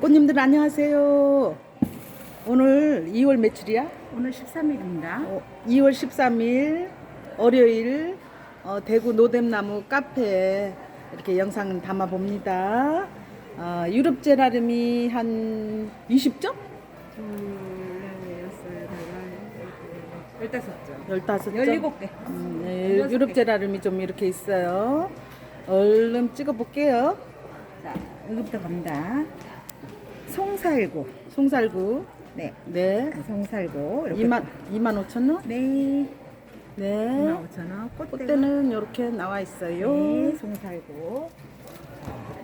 꽃님들 안녕하세요. 오늘 2월 며칠이야? 오늘 13일입니다. 어, 2월 13일 월요일 어, 대구 노댐나무 카페에 이렇게 영상 담아 봅니다. 어, 유럽 제라름이 한 20점? 열다섯 점. 15점? 17개. 음, 네, 열여섯 유럽 개. 제라름이 좀 이렇게 있어요. 얼른 찍어 볼게요. 자, 여기부터 갑니다. 송살구. 송살구. 네. 네. 송살구. 이렇게. 2만 2만 5천 원? 네. 네. 25,000원. 꽃대는 꽃대는 이렇게 나와 있어요. 네, 송살구.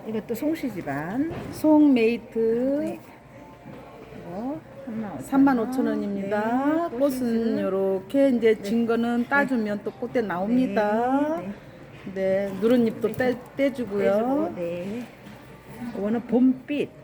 이것도 송시집안. 송메이트 네. 이거 35,000원. 3만 5천 원입니다. 네, 꽃은 이렇게 이제 진 거는 따주면 또 꽃대 나옵니다. 네, 네, 누른잎도 떼, 떼주고, 떼주고요. 네. 이거는 봄빛.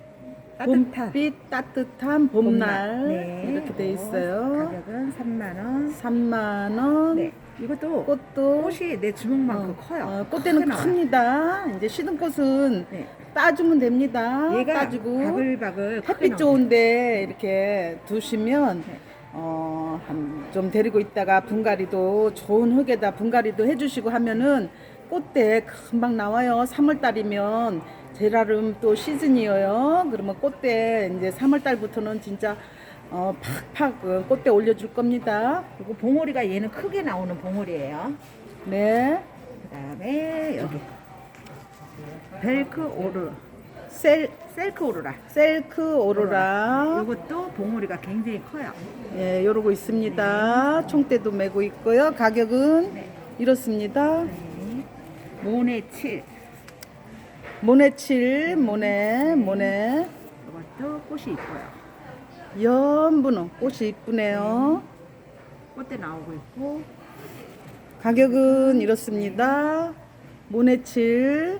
따뜻한. 봄빛 따뜻한 봄날 네. 이렇게 돼 있어요. 가격은 3만 원. 3만 원. 네. 이것도 꽃도 꽃이 내 주먹만큼 어, 커요. 어, 꽃대는 크게 나와요. 큽니다. 이제 시든 꽃은 네. 따주면 됩니다. 얘가 따주고 바글바글 크게 햇빛 나와요. 좋은데 이렇게 두시면 네. 어, 한, 좀 데리고 있다가 분갈이도 좋은 흙에다 분갈이도 해주시고 하면은 꽃대 금방 나와요. 3월 달이면 제라름 또 시즌이에요. 그러면 꽃대 이제 3월 달부터는 진짜 어, 팍팍 어, 꽃대 올려줄 겁니다. 그리고 봉오리가 얘는 크게 나오는 봉오리예요. 네. 그다음에 여기 벨크 오르 셀, 셀크 오르라. 셀크 오로라. 이것도 봉오리가 굉장히 커요. 예, 요러고 있습니다. 총대도 메고 있고요. 가격은 네. 이렇습니다. 네. 모네 7. 모네 7, 모네, 모네. 이것도 꽃이 이뻐요. 연분홍 꽃이 이쁘네요. 꽃대 나오고 있고 가격은 이렇습니다. 모네 7.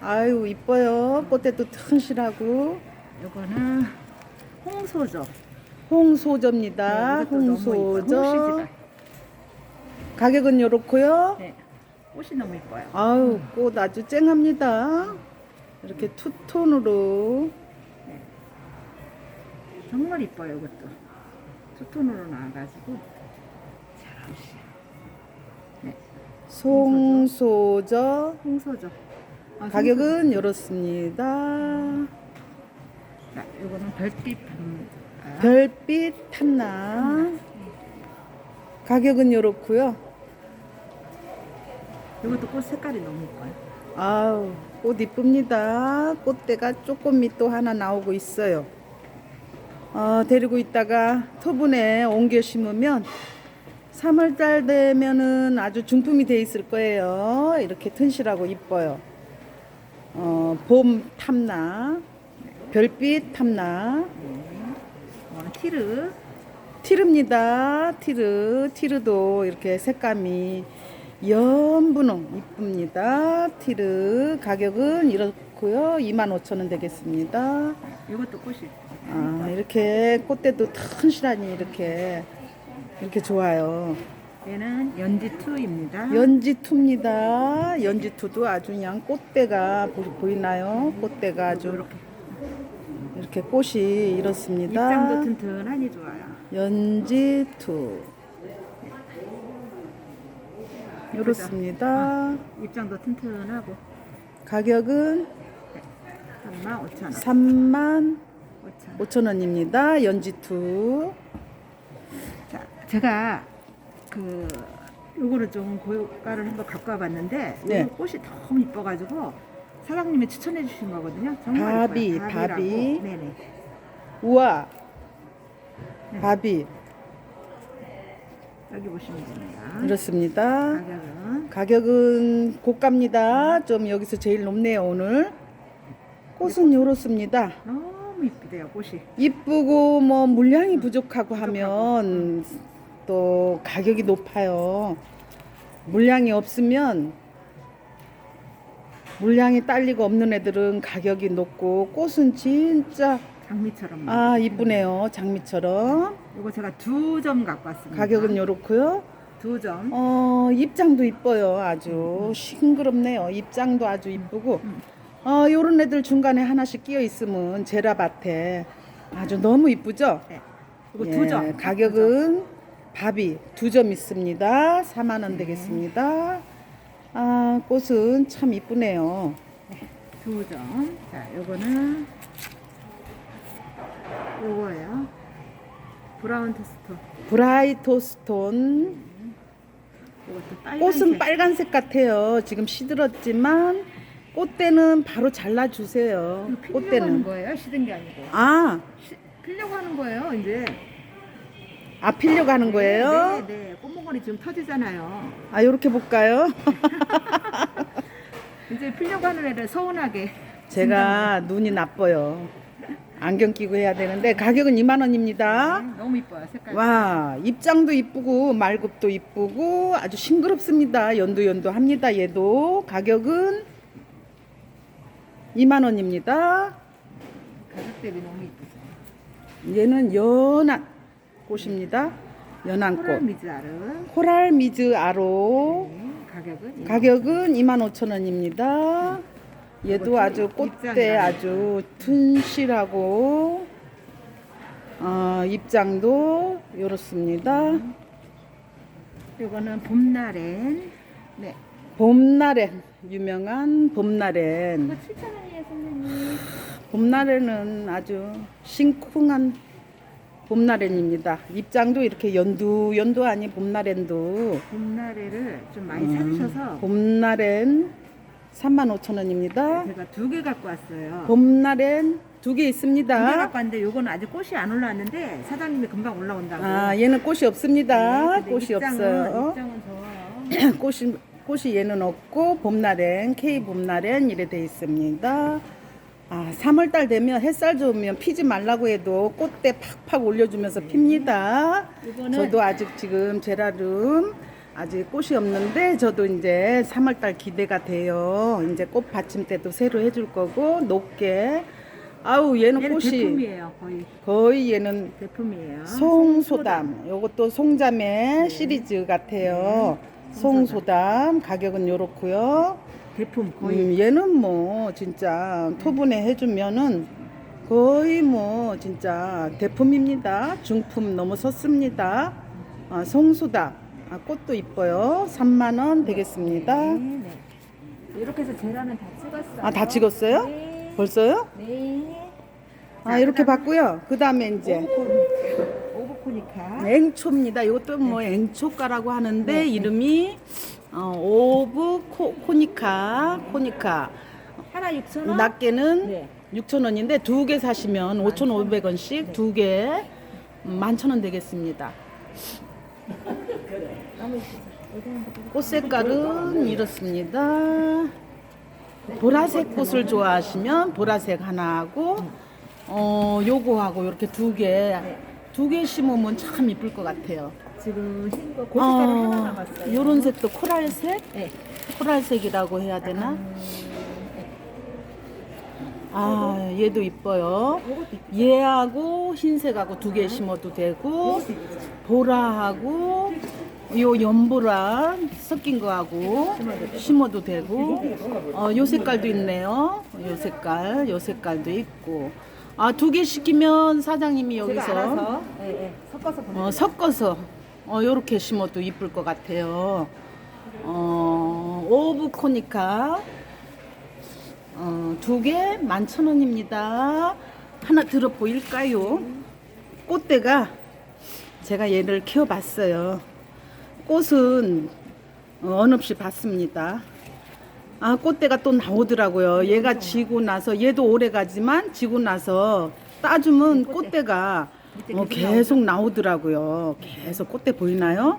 아유, 이뻐요. 꽃대도 튼실하고. 이거는 홍소저. 홍소저입니다. 네. 홍소저. 가격은 요렇고요. 네. 꽃이 너무 이뻐요. 아유, 꽃 아주 쨍합니다. 이렇게 투톤으로. 정말 이뻐요, 이것도. 투톤으로 나와가지고. 네. 송소저. 홍소저. 아, 가격은 이렇습니다. 자, 이거는 별빛 별빛 탐나. 가격은 이렇고요. 이것도 꽃 색깔이 너무 이뻐요. 아우, 꽃 이쁩니다. 꽃대가 조금이 또 하나 나오고 있어요. 어, 데리고 있다가 토분에 옮겨 심으면 3월달 되면은 아주 중품이 돼 있을 거예요. 이렇게 튼실하고 이뻐요. 어, 봄 탐나, 별빛 탐나, 이거는 티르. 티르입니다. 티르, 티르도 이렇게 색감이 연분홍 이쁩니다. 티르 가격은 이렇고요. 25,000원 되겠습니다. 이것도 꽃이. 아, 이렇게 꽃대도 튼실하니 이렇게 이렇게 좋아요. 얘는 연지2입니다. 연지투입니다. 연지투도 아주 그냥 꽃대가 보- 보이나요? 꽃대가 아주 이렇게. 이렇게 꽃이 이렇습니다. 입장도 튼튼하니 좋아요. 연지투 이렇습니다. 입장도 튼튼하고. 가격은 35,000원. 3만 5,000원. 5천 원입니다. 연지투 자, 제가 그 요거를 좀 고가를 한번 갖고 와봤는데 네. 이 꽃이 너무 이뻐가지고 사장님이 추천해 주신 거거든요. 정말 바비. 바비. 네네. 우와 네. 바비 여기 보시면 됩니다. 이렇습니다. 가격은 가격은 고가입니다. 좀 여기서 제일 높네요 오늘. 꽃은 이렇습니다. 너무 이쁘대요 꽃이. 이쁘고 뭐 물량이 부족하고 하면 또 가격이 높아요. 물량이 없으면 물량이 딸리고 없는 애들은 가격이 높고 꽃은 진짜 장미처럼. 아 이쁘네요 장미처럼 이거 제가 두 점 갖고 왔습니다. 가격은 요렇고요. 두 점. 어 입장도 이뻐요 아주 싱그럽네요 입장도 아주 이쁘고 음. 어, 요런 애들 중간에 하나씩 끼어 있으면 제라밭에 아주 너무 이쁘죠? 네. 이거 예, 두 점. 가격은 밥이 두 점 있습니다. 4만 원 되겠습니다. 아, 꽃은 참 이쁘네요. 두 점. 자, 요거는 요거예요. 브라운 토스트. 브라이토 스톤. 이것도 빨간색. 꽃은 빨간색 같아요. 지금 시들었지만 꽃대는 바로 잘라주세요. 이거 피려고 하는 꽃대는. 거예요? 시든 게 아니고. 아, 시, 피려고 하는 거예요, 이제. 아 피려고 하는 거예요? 네, 네. 꽃모건이 지금 터지잖아요. 아, 요렇게 볼까요? 이제 피려고 하는 애를 서운하게. 제가 눈이 나빠요. 안경 끼고 해야 되는데 가격은 2만 원입니다. 네, 너무 이뻐요, 색깔. 와 입장도 이쁘고 말굽도 이쁘고 아주 싱그럽습니다. 연두연두합니다. 얘도 가격은 2만 원입니다. 가격 대비 너무 이쁘죠. 얘는 연한 꽃입니다. 연한 코랄 꽃. 미즈아르. 코랄 미즈 아로 네, 가격은 가격은 2만 5천 원입니다. 얘도 아주 꽃대 아주 튼실하고 어, 입장도 이렇습니다. 이거는 봄나렌. 네. 봄나렌 유명한 봄나렌 이거 7,000원이에요, 선생님. 봄나렌은 아주 싱쿵한 봄나렌입니다. 입장도 이렇게 연두 연두 아닌 봄나렌도 봄나래를 좀 많이 음, 사주셔서 봄나렌 35,000원입니다. 제가 두 개 갖고 왔어요. 봄나렌 두개 두 개 있습니다. 갖고 왔는데 요거는 아직 꽃이 안 올라왔는데 사장님이 금방 올라온다고. 아, 얘는 꽃이 없습니다. 네, 근데 꽃이 입장은, 없어요. 입장은 좋아요. 꽃이 꽃이 얘는 없고 봄나렌, K 봄나렌 이래 돼 있습니다. 아, 3월 달 되면 햇살 좋으면 피지 말라고 해도 꽃대 팍팍 올려주면서 핍니다. 이거는 저도 아직 지금 제라름 아직 꽃이 없는데 저도 이제 3월 달 기대가 돼요. 이제 꽃 받침대도 새로 해줄 거고 높게. 아우 얘는 얘는 꽃이 대품이에요, 거의 거의 얘는 대품이에요. 송소담. 요것도 송자매 시리즈 같아요. 송소담 가격은 요렇고요. 대품 거의 음, 얘는 뭐 진짜 토분에 해주면은 거의 뭐 진짜 대품입니다. 중품 넘어섰습니다. 아, 송소담. 아, 꽃도 이뻐요. 3만 원 되겠습니다. 네, 네. 이렇게 해서 제라는 다 찍었어요. 아, 다 찍었어요? 네. 벌써요? 네. 아, 이렇게 봤고요. 그 다음에 이제 오브코니카. 앵초입니다. 이것도 뭐 앵초가라고 하는데 이름이 어, 오브 코, 코니카 코니카 하나 6,000원. 낱개는 네. 6,000원인데 두 개 사시면 5,500원씩 두개 11,000원 되겠습니다. 꽃 색깔은 이렇습니다. 보라색 꽃을 좋아하시면 보라색 하나 하고 어 요거하고 이렇게 두 개 두 개 심으면 참 이쁠 것 같아요. 지금 흰거 고춧가루 하나 남았어요. 요런 색도 코랄색? 네. 코랄색이라고 해야 되나? 아, 얘도 이뻐요. 얘하고 흰색하고 두 개 심어도 되고. 보라하고, 요 연보라 섞인 거하고 심어도 되고, 어, 요 색깔도 있네요. 요 색깔, 요 색깔도 있고. 아, 두 개 시키면 사장님이 여기서 예, 예, 섞어서 보내. 어, 섞어서 어, 요렇게 심어도 이쁠 것 같아요. 어, 오브 코니카 어, 두개 만천 원입니다. 하나 들어 보일까요? 꽃대가 제가 얘를 키워봤어요. 꽃은 어, 언없이 봤습니다. 아, 꽃대가 또 나오더라고요. 얘가 지고 나서, 얘도 오래 가지만 지고 나서 따주면 꽃대가 어, 계속 나오더라고요. 계속 꽃대 보이나요?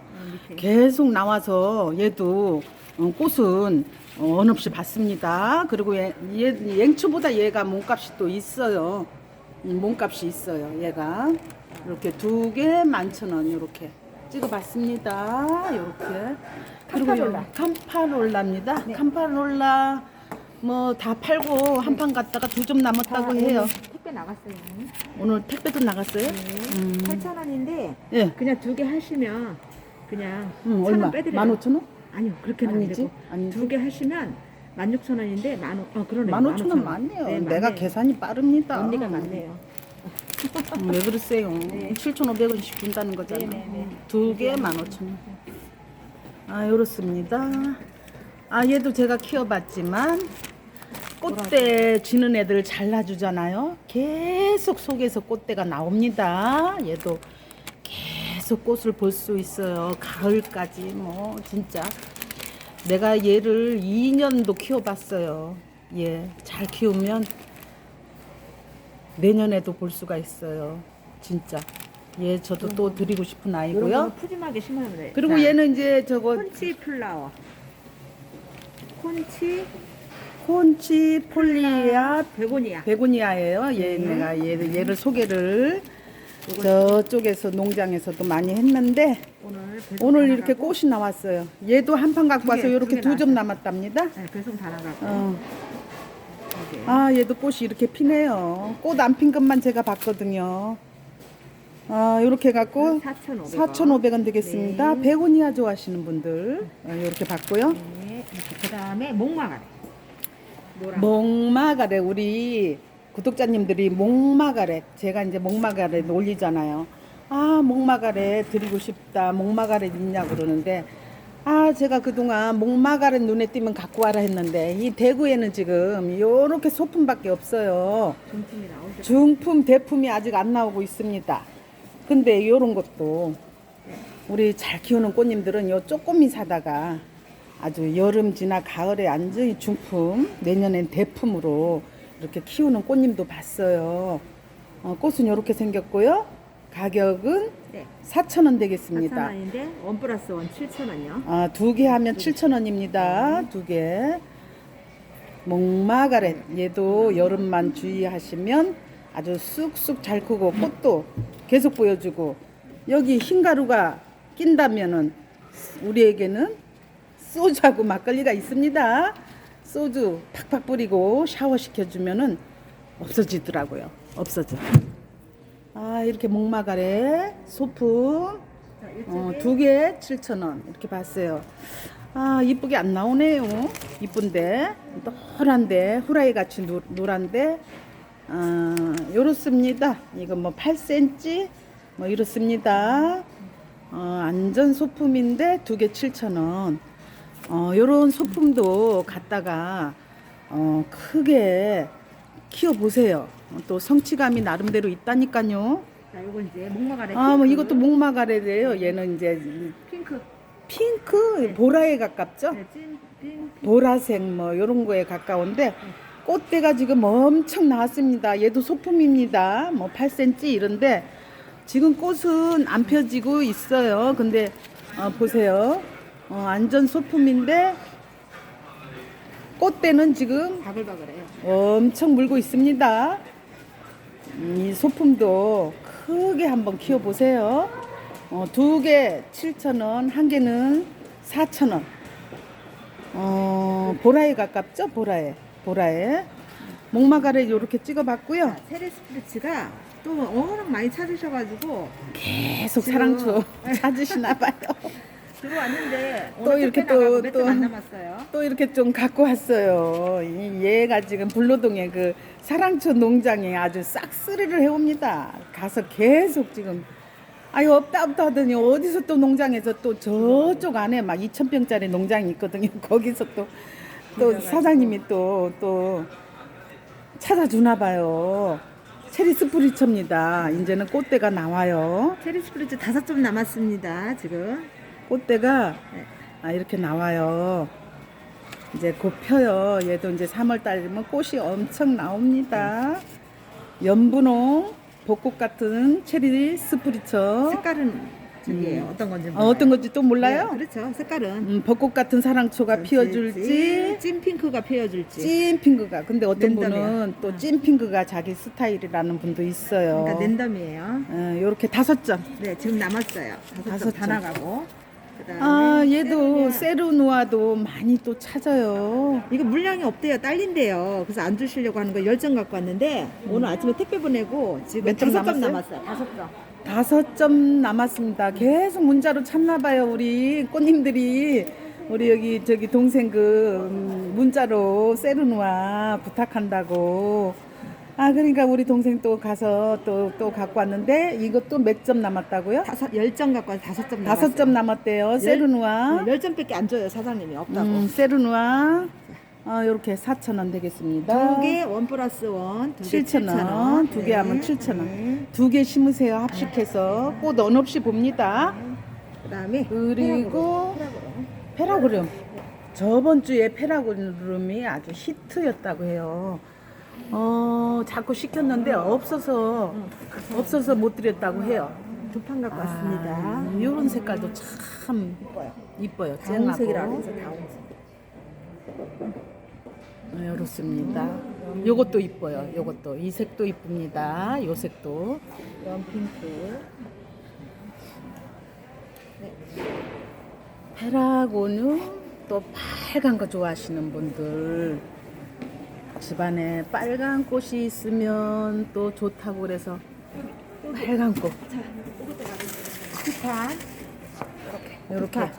밑에. 계속 나와서 얘도 어, 꽃은 어, 언없이 받습니다. 그리고 얘, 얘 앵초보다 얘가 몸값이 또 있어요. 음, 몸값이 있어요. 얘가 이렇게 두 개 만천 원 이렇게 찍어봤습니다. 이렇게 그리고 캄파롤라. 요 캄파롤라입니다. 캄파롤라 뭐 다 팔고 한 판 갔다가 두 점 남았다고 다 해요. 오늘 택배 나갔어요. 오늘 택배도 나갔어요? 음. 8,000원인데 예. 그냥 두 개 하시면 그냥 음, 천 얼마? 원 빼드려요. 15,000원? 아니요 그렇게는 아니지? 아니지? 두 개 하시면 16,000원인데 만 원, 어 그러네. 15,000원 맞네요. 네, 내가. 계산이 빠릅니다. 언니가 맞네요. 음, 왜 그러세요? 네. 7,500원씩 준다는 거잖아. 두 개 15,000원. 아, 요렇습니다. 아, 얘도 제가 키워봤지만 꽃대 지는 애들 잘라주잖아요. 계속 속에서 꽃대가 나옵니다. 얘도 계속 꽃을 볼 수 있어요. 가을까지 뭐 진짜 내가 얘를 2년도 키워봤어요. 예, 잘 키우면 내년에도 볼 수가 있어요. 진짜. 예, 저도 또 드리고 싶은 이런 아이고요. 푸짐하게 심으면 돼. 그리고 자, 얘는 이제 저거 콘치 플라워. 콘치 콘치 폴리아 베고니아. 베고니아예요. 얘 네. 내가 얘를, 얘를 소개를 저쪽에서 농장에서도 많이 했는데 오늘 배송 오늘 다 이렇게 꽃이 나왔어요. 얘도 한 판 갖고 두 와서 개, 이렇게 두 개 두점 나왔어요. 남았답니다. 네, 배송 다 나가고. 어. 아, 얘도 꽃이 이렇게 피네요. 꽃 안 핀 것만 제가 봤거든요. 아, 이렇게 갖고 4,500원. 4,500원 되겠습니다. 네. 베고니아 좋아하시는 분들 아, 이렇게 봤고요. 네. 그 다음에 목마가래. 목마가래 우리 구독자님들이 목마가래 제가 이제 목마가래 올리잖아요. 아 목마가래 드리고 싶다. 목마가래 있냐 그러는데 아 제가 그동안 목마가래 눈에 띄면 갖고 와라 했는데 이 대구에는 지금 요렇게 소품밖에 없어요. 중품이 나오죠. 중품 대품이 아직 안 나오고 있습니다. 근데 요런 것도 우리 잘 키우는 꽃님들은 요 조금이 사다가 아주 여름 지나 가을에 완전히 중품 내년엔 대품으로 이렇게 키우는 꽃님도 봤어요. 어, 꽃은 이렇게 생겼고요. 가격은 네. 4,000원 되겠습니다. 4,000원인데 원 플러스 원 7,000원이요. 아, 두 개 하면 7,000원입니다. 두 개. 목마가렛 얘도 여름만 주의하시면 아주 쑥쑥 잘 크고 꽃도 계속 보여주고 여기 흰가루가 낀다면은 우리에게는 소주하고 막걸리가 있습니다. 소주 팍팍 뿌리고 샤워 시켜주면은 없어지더라고요. 없어져. 아 이렇게 목마가래 소품 자, 어, 이쪽에 두 개에 7,000원 이렇게 봤어요. 아 이쁘게 안 나오네요. 이쁜데 노란데 후라이 같이 노, 노란데 아 요렇습니다. 이거 뭐 8cm 뭐 이렇습니다. 어, 안전 소품인데 두 개 7,000원. 어 요런 소품도 갖다가 어 크게 키워 보세요. 또 성취감이 나름대로 있다니까요. 자, 요거 이제 목마가래. 아, 뭐 핑크. 이것도 목마가래래요. 얘는 이제 핑크. 핑크, 보라에 가깝죠? 네, 찐 핑크. 보라색 뭐 이런 거에 가까운데 꽃대가 지금 엄청 나왔습니다. 얘도 소품입니다. 뭐 8cm 이런데 지금 꽃은 안 펴지고 있어요. 근데 어, 보세요. 어, 안전 소품인데 꽃대는 지금 바글바글해요. 엄청 물고 있습니다. 음, 이 소품도 크게 한번 키워보세요. 어, 두 개 7,000원, 한 개는 4,000원. 어, 보라에 가깝죠? 보라에. 보라에. 목마가를 이렇게 찍어봤고요. 자, 세레스프리츠가 또 워낙 많이 찾으셔가지고 계속 지금- 사랑초 찾으시나 봐요. 들어왔는데 또 이렇게 또- 또-. 또 이렇게 좀 갖고 왔어요. 이 얘가 지금 불로동에 그 사랑초 농장에 아주 싹쓸이를 해옵니다. 가서 계속 지금 아유 없다 없다 하더니 어디서 또 농장에서 또 저쪽 안에 막 2,000평짜리 농장이 있거든요. 거기서 또 또. 사장님이 또 또 찾아주나 봐요. 체리 스프리처입니다. 이제는 꽃대가 나와요. 세레스프리츠 다섯 점 남았습니다. 지금. 꽃대가 네. 아, 이렇게 나와요. 이제 곧 펴요. 얘도 이제 3월 달이면 꽃이 엄청 나옵니다. 연분홍, 벚꽃 같은 체리 스프리처. 색깔은 저기예요. 어떤 건지 어, 몰라요. 어떤 건지 또 몰라요? 네, 그렇죠. 색깔은 음, 벚꽃 같은 사랑초가 피어줄지, 찐 핑크가 피어줄지. 찐 핑크가. 근데 어떤 랜덤이야. 분은 또찐 핑크가 자기 스타일이라는 분도 있어요. 그러니까 랜덤이에요. 어, 요렇게 다섯 점. 네, 지금 남았어요. 다섯 다섯 점다 점. 나가고. 아, 얘도 세르니아. 세르누아도 많이 또 찾아요. 이거 물량이 없대요. 딸린대요. 그래서 안 주시려고 하는 거열점 갖고 왔는데 오늘 아침에 택배 보내고 지금 몇점 다섯 점 남았어요? 남았어요. 다섯 점. 다섯 점 남았습니다. 계속 문자로 찾나 봐요, 우리 꽃님들이. 우리 여기 저기 동생 그 음, 문자로 세르누아 부탁한다고. 아 그러니까 우리 동생 또 가서 또 또 갖고 왔는데 이것도 몇 점 남았다고요? 다섯 열 점 갖고 와서 다섯 점 다섯 점 남았대요. 세르누아. 열 점밖에 안 줘요 사장님이 없다고. 음, 세르누아. 어, 요렇게 4,000원 되겠습니다. 두 개 원 플러스 원. 두 개 7,000원. 두 개 하면 7,000원. 두 개 심으세요. 합식해서. 꽃원 없이 봅니다. 그다음에 그리고 페라그름. 저번 주에 페라그름이 아주 히트였다고 해요. 어, 자꾸 시켰는데 없어서 없어서 못 드렸다고 해요. 두 판 갖고 왔습니다. 이런 색깔도 참 이뻐요. 이뻐요. 다홍색이라 쨍하고. 그래서 다홍색. 네, 이렇습니다. 요것도 이뻐요. 요것도 이 색도 이쁩니다. 요 색도. 원 핑크. 페라고는 또 빨간 거 좋아하시는 분들 집안에 빨간 꽃이 있으면 또 좋다고 그래서 빨간 꽃 두판. 이렇게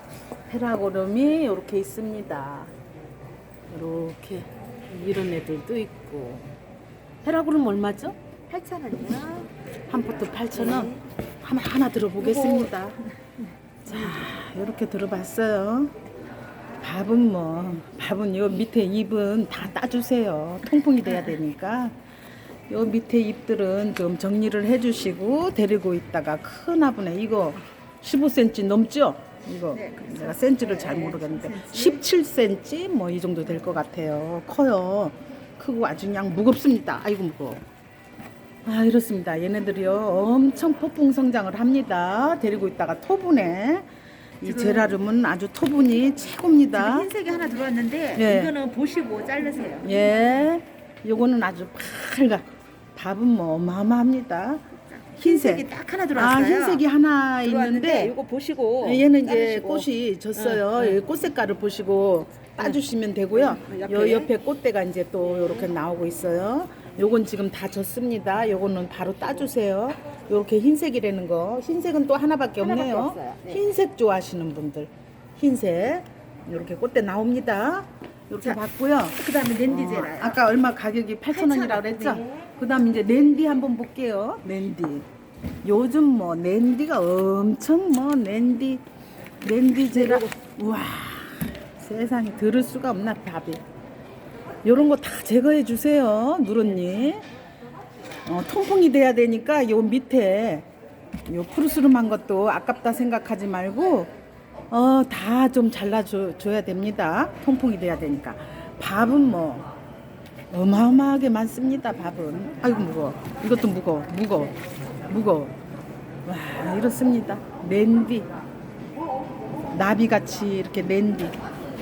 페라고름이 이렇게 있습니다. 이렇게 이런 애들도 있고 페라고름 얼마죠? 8천 원이요. 한 포트 8,000원. 하나 하나 들어보겠습니다. 자, 이렇게 들어봤어요. 밥은 뭐 밥은 요 밑에 잎은 다 따주세요. 통풍이 돼야 되니까. 요 밑에 잎들은 좀 정리를 해주시고 데리고 있다가 큰 화분에 이거 15cm 넘죠? 이거 네, 그렇죠. 내가 센치를 잘 모르겠는데 17cm 뭐 이 정도 될 것 같아요. 커요. 크고 아주 그냥 무겁습니다. 아이고 무거워. 아 이렇습니다. 얘네들이요 엄청 폭풍 성장을 합니다. 데리고 있다가 토분에 이 제라름은 아주 토분이 최고입니다. 흰색이 하나 들어왔는데 예. 이거는 보시고 자르세요. 예, 요거는 아주 빨간 밥은 뭐 어마어마합니다. 흰색. 흰색이 딱 하나 아 들어왔어요. 흰색이 하나 있는데 이거 보시고 얘는 이제 자르시고. 꽃이 졌어요. 여기 꽃 색깔을 보시고 따주시면 되고요. 응, 옆에. 요 옆에 꽃대가 이제 또 이렇게 나오고 있어요. 요건 지금 다 졌습니다. 요거는 바로 따주세요. 요렇게 흰색이라는 거. 흰색은 또 하나밖에 하나밖에 없네요. 없어요. 네. 흰색 좋아하시는 분들. 흰색. 요렇게 꽃대 나옵니다. 요렇게 봤고요. 그 다음에 랜디제라. 어, 아까 얼마 가격이 8,000원이라고 그랬죠? 네. 그 다음 이제 랜디 한번 볼게요. 랜디. 요즘 뭐 랜디가 엄청 뭐 랜디 랜디 제라 우와 세상에 들을 수가 없나 밥이. 요런 거 다 제거해 주세요. 누런니. 어, 통풍이 돼야 되니까 요 밑에 요 푸르스름한 것도 아깝다 생각하지 말고 어, 다 좀 잘라줘 줘야 됩니다. 통풍이 돼야 되니까. 밥은 뭐 어마어마하게 많습니다. 밥은. 아이고 무거워. 이것도 무거워. 무거워. 무거워. 와 이렇습니다. 랜디. 나비같이 이렇게 랜디.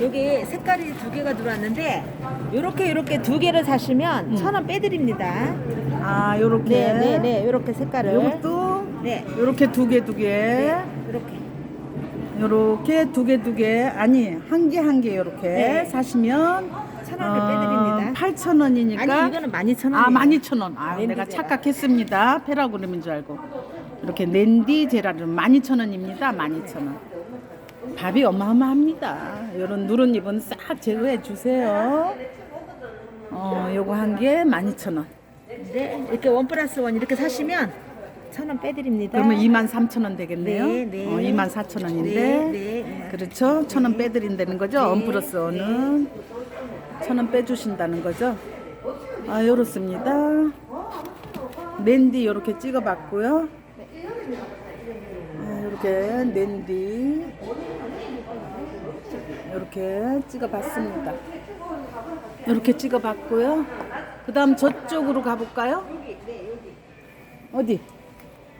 여기 색깔이 두 개가 들어왔는데 이렇게 이렇게 두 개를 사시면 음. 천원 빼드립니다. 아 요렇게. 네, 네, 네, 이렇게 색깔을. 요것도 네, 요렇게 두 개 두 개. 네, 이렇게. 요렇게 두 개 두 개. 아니 한 개 한 개 요렇게 네. 사시면 천 원을 빼드립니다. 8,000원이니까 아니 이거는 만 이천 원. 아, 12,000원. 아, 랜디 내가 제라. 착각했습니다. 페라그램인 줄 알고. 이렇게 랜디 제라는 12,000원입니다. 12,000원. 밥이 어마어마합니다. 이런 누런 잎은 싹 제거해 주세요. 어, 요거 한 개 12,000원. 네, 이렇게 원 플러스 원 이렇게 사시면 천 원 빼드립니다. 그러면 23,000원 되겠네요. 네, 네. 어, 24,000원인데. 네, 네. 그렇죠? 1,000원 빼드린다는 거죠? 네, 원 플러스 원은. 1,000원 빼주신다는 거죠? 아, 요렇습니다. 랜디 요렇게 찍어봤고요. 아, 요렇게 랜디 요렇게 찍어봤습니다. 요렇게 찍어봤고요. 그 다음 저쪽으로 가볼까요? 어디?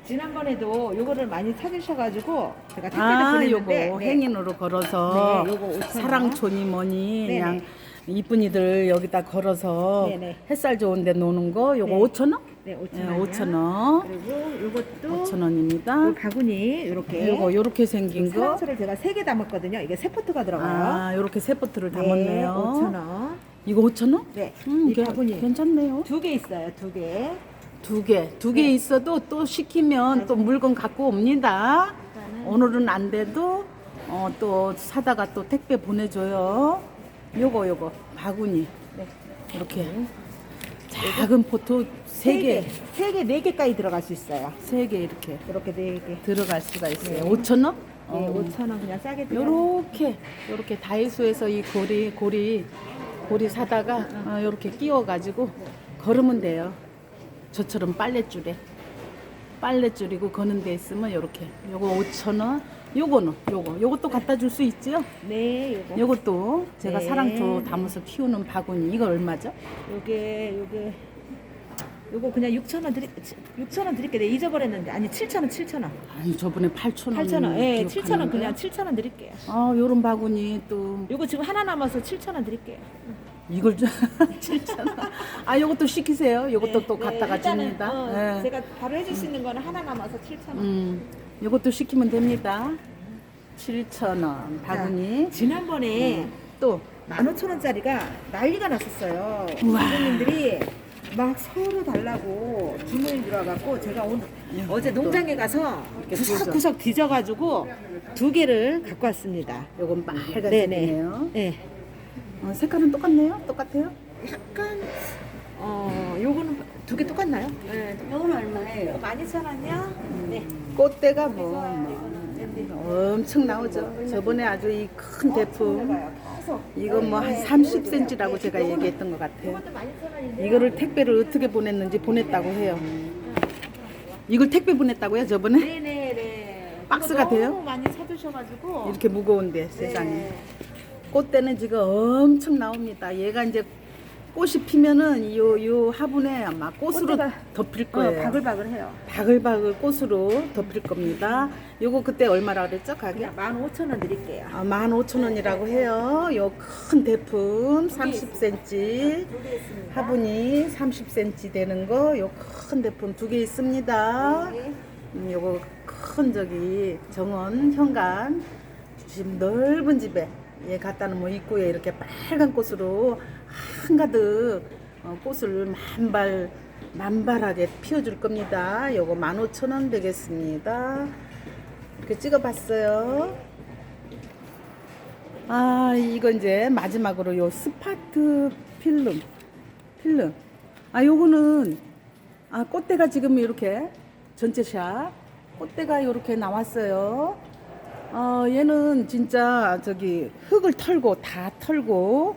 지난번에도 요거를 많이 찾으셔가지고 제가 택배를 아, 보냈는데 요거 네. 행인으로 걸어서 네, 요거 5,000원. 사랑촌이 뭐니 네네. 그냥 이쁜이들 여기다 걸어서 네네. 햇살 좋은데 노는 거 요거 네. 5천 원? 네, 5천 네, 원. 5천 원. 그리고 요것도 5천 요 원입니다. 바구니 이렇게 요거 요렇게 생긴 거. 사랑초를 제가 세 개 담았거든요. 이게 세 포트가 들어가요. 아, 요렇게 세 포트를 담았네요. 5천 원. 이거 5천 원? 네, 음, 이 게- 바구니 괜찮네요. 두 개 있어요. 두 개. 두 개, 두개 네. 있어도 또 시키면 또 물건 갖고 옵니다. 오늘은 안 돼도 어, 또 사다가 또 택배 보내줘요. 요거 요거 바구니 네. 이렇게 작은 포토 세 개, 세 개, 네 개까지 들어갈 수 있어요. 세 개 이렇게 이렇게 네 개. 들어갈 수가 있어요. 5천 원? 네, 5천 원 그냥 싸게 들어. 요렇게 요렇게 다이소에서 이 고리 고리 고리 사다가 어, 요렇게 끼워 가지고 걸으면 돼요. 저처럼 빨랫줄에 빨랫줄이고 거는 데 있으면 요렇게 요거 5천 원. 요거는 요거 요것도 갖다 줄 수 있지요? 네, 요거. 요것도 제가 네. 사랑초 담아서 키우는 바구니 이거 얼마죠? 요게 요게 요거 그냥 6천 원 드리 6천 원 드릴게요. 네, 잊어버렸는데 아니 7천 원, 7천 원. 아니 저번에 8천 원. 8천 원. 예, 7천 원 기억하는데. 그냥 7천 원 드릴게요. 아 요런 바구니 또 요거 지금 하나 남아서 7천 원 드릴게요. 이걸 좀 7천 원. 아 요것도 시키세요. 요것도 네, 또 네, 갖다가 일단은, 줍니다. 어, 예. 제가 바로 해줄 수 있는 거는 하나 남아서 7천 원. 음, 요것도 시키면 됩니다. 7,000원 바구니. 지난번에 또 15,000원짜리가 난리가 났었어요. 우와. 고객님들이 막 서로 달라고 주문이 들어와갖고 제가 오늘 어제 농장에 가서 구석구석 뒤져가지고 두 개를 갖고 왔습니다. 요건 빨간색이네요. 네. 어, 색깔은 똑같네요? 똑같아요? 약간 어 요거는 두 개 똑같나요? 네. 요건 얼마예요? 12,000원이요? 네. 꽃대가 뭐, 뭐 엄청 나오죠. 저번에 아주 이 큰 대품 이거 뭐한 30cm라고 제가 얘기했던 것 같아요. 이것도 12,000원인데 이거를 택배를 어떻게 보냈는지 보냈다고 해요. 이걸 택배 보냈다고요? 저번에? 네네네. 박스가 이거 돼요? 많이 사주셔가지고 이렇게 무거운데 세상에. 네. 꽃대는 지금 엄청 나옵니다. 얘가 이제 꽃이 피면은 요, 요 화분에 아마 꽃으로 꽃대가- 덮일 어, 거예요. 바글바글해요. 바글바글 꽃으로 덮일 겁니다. 요거 그때 얼마라 그랬죠, 가격? 그냥 15,000원 드릴게요. 아, 15,000원이라고 해요. 요 큰 대품 30cm 화분이 30cm 되는 거 요 큰 대품 두 개 있습니다. 네. 음, 요거 큰 저기 정원 현관 지금 넓은 집에 얘 갖다 놓으면 입구에 이렇게 빨간 꽃으로 한가득 어, 꽃을 만발 만발하게 피워줄 겁니다. 요거 15,000원 되겠습니다. 이렇게 찍어봤어요. 아 이거 이제 마지막으로 요 스파트 필름 필름 아 요거는 아 꽃대가 지금 이렇게 전체 샷 꽃대가 이렇게 나왔어요 어 얘는 진짜 저기 흙을 털고 다 털고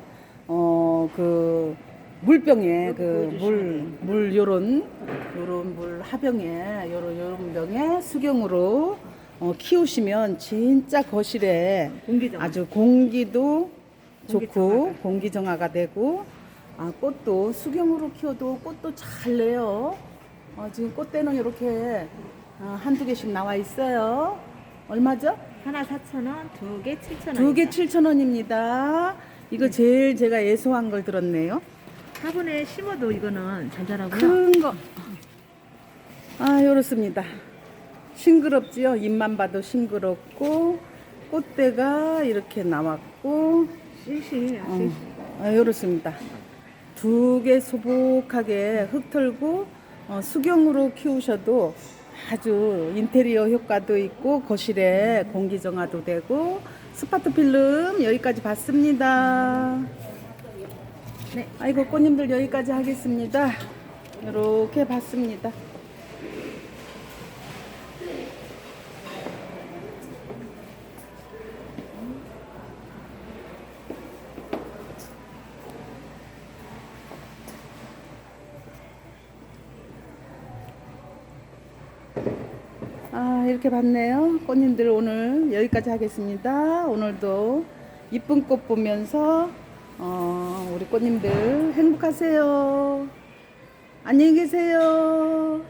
어 그 물병에 그 물 물 요런 요런 물 하병에 요런 요런 병에 수경으로 어, 키우시면 진짜 거실에 공기정. 아주 공기도 공기 좋고. 공기 정화가 되고 아, 꽃도 수경으로 키워도 꽃도 잘 내요. 어, 지금 꽃대는 이렇게 어, 한두 개씩 나와 있어요. 얼마죠? 하나 4,000원, 두 개 7,000원. 두 개 7,000원입니다. 이거 제일 제가 애소한 걸 들었네요. 화분에 심어도 이거는 잘 자라고요. 큰 거. 아, 요렇습니다. 싱그럽지요? 잎만 봐도 싱그럽고, 꽃대가 이렇게 나왔고, 실실해요. 어, 실실. 아, 요렇습니다. 두 개 소복하게 흙 털고, 어, 수경으로 키우셔도 아주 인테리어 효과도 있고, 거실에 공기 정화도 되고, 스파트 필름 여기까지 봤습니다. 네, 아이고 꽃님들 여기까지 하겠습니다. 이렇게 봤습니다. 이렇게 봤네요. 꽃님들 오늘 여기까지 하겠습니다. 오늘도 이쁜 꽃 보면서 어, 우리 꽃님들 행복하세요. 안녕히 계세요.